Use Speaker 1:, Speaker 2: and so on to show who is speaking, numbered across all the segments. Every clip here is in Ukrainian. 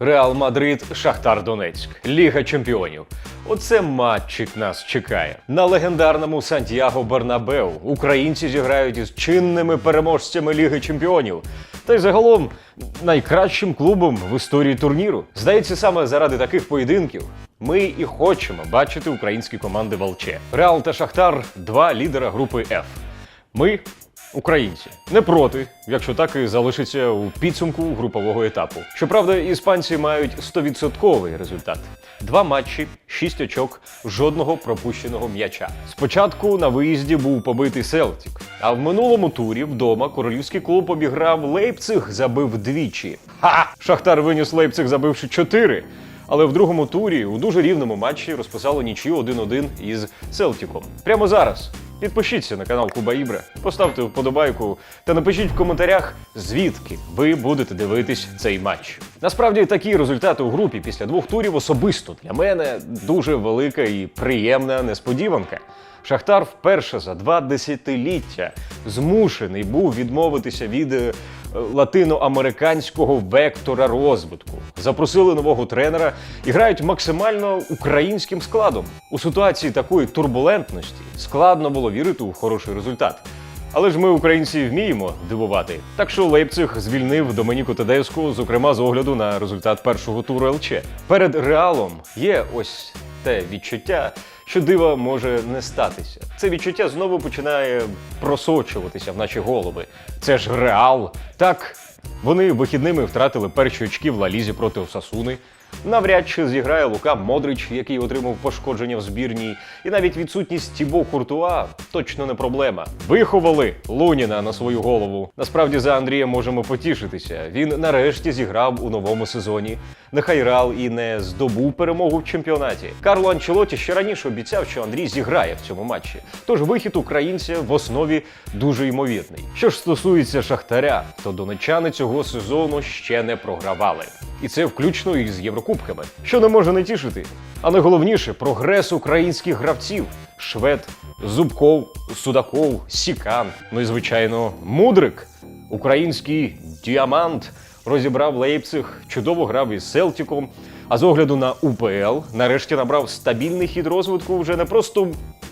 Speaker 1: Реал Мадрид, Шахтар Донецьк, Ліга Чемпіонів. Оце матчик нас чекає. На легендарному Сантьяго Бернабеу українці зіграють із чинними переможцями Ліги Чемпіонів. Та й загалом найкращим клубом в історії турніру. Здається, саме заради таких поєдинків ми і хочемо бачити українські команди Волче. Реал та Шахтар два лідера групи F. Ми Українці не проти, якщо так і залишиться у підсумку групового етапу. Щоправда, іспанці мають 100% результат: два матчі, шість очок, жодного пропущеного м'яча. Спочатку на виїзді був побитий Селтік, а в минулому турі вдома королівський клуб обіграв Лейпциг, забив двічі. Ха! Шахтар виніс Лейпциг, забивши чотири. Але в другому турі у дуже рівному матчі розписало нічию 1-1 із Селтіком. Прямо зараз. Підпишіться на канал Куба Ібра, поставте вподобайку та напишіть в коментарях, звідки ви будете дивитись цей матч. Насправді такі результати у групі після двох турів особисто для мене дуже велика і приємна несподіванка. Шахтар вперше за два десятиліття змушений був відмовитися від е, латиноамериканського вектора розвитку. Запросили нового тренера і грають максимально українським складом. У ситуації такої турбулентності складно було вірити у хороший результат. Але ж ми, українці, вміємо дивувати. Так що Лейпциг звільнив Доменіку Тедеску, зокрема з огляду на результат першого туру ЛЧ. Перед реалом є ось те відчуття, що дива може не статися. Це відчуття знову починає просочуватися в наші голови. Це ж реал. Так, вони вихідними втратили перші очки в Лалізі проти Осасуни. Навряд чи зіграє Лука Модрич, який отримав пошкодження в збірній, і навіть відсутність Тібо Куртуа точно не проблема. Виховали Луніна на свою голову. Насправді за Андрія можемо потішитися. Він нарешті зіграв у новому сезоні. Нехай Реал і не здобув перемогу в чемпіонаті. Карло Анчелоті ще раніше обіцяв, що Андрій зіграє в цьому матчі. Тож вихід українця в основі дуже ймовірний. Що ж стосується Шахтаря, то донечани цього сезону ще не програвали. І це включно із Єврокубками, що не може не тішити. А найголовніше прогрес українських гравців: Швед, Зубков, Судаков, Сікан. Ну і звичайно, Мудрик, український діамант. Розібрав Лейпциг, чудово грав із Селтіком. А з огляду на УПЛ нарешті набрав стабільний хід розвитку вже не просто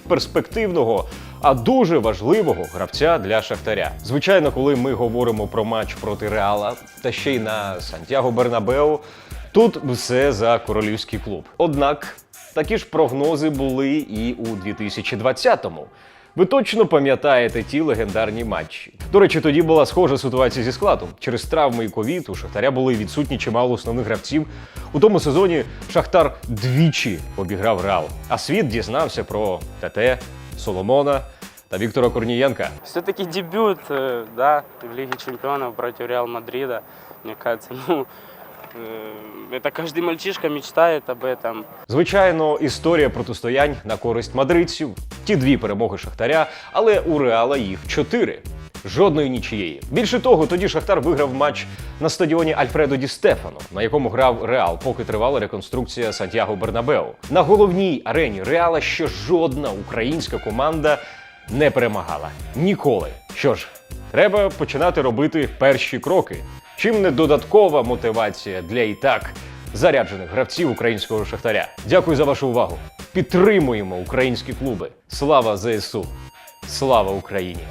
Speaker 1: перспективного, а дуже важливого гравця для Шахтаря. Звичайно, коли ми говоримо про матч проти Реала та ще й на Сантьяго Бернабеу, тут все за королівський клуб. Однак такі ж прогнози були і у 2020-му. Ви точно пам'ятаєте ті легендарні матчі. До речі, тоді була схожа ситуація зі складом. Через травми і ковід у Шахтаря були відсутні чимало основних гравців. У тому сезоні Шахтар двічі обіграв Реал. А світ дізнався про ТТ, Соломона та Віктора Корнієнка.
Speaker 2: Все-таки дебют, э, да, в Лиге Чемпионов против Реал Мадрида. Мне кажется, ну, это каждый мальчишка мечтает об этом.
Speaker 1: Звичайно, історія протистоянь на користь мадридців. Ті дві перемоги Шахтаря, але у Реала їх чотири. Жодної нічиєї. Більше того, тоді Шахтар виграв матч на стадіоні Альфредо Ді Стефано, на якому грав Реал, поки тривала реконструкція Сантьяго Бернабеу. На головній арені Реала ще жодна українська команда не перемагала. Ніколи. Що ж, треба починати робити перші кроки. Чим не додаткова мотивація для і так заряджених гравців українського шахтаря. Дякую за вашу увагу. Підтримуємо українські клуби. Слава ЗСУ! Слава Україні!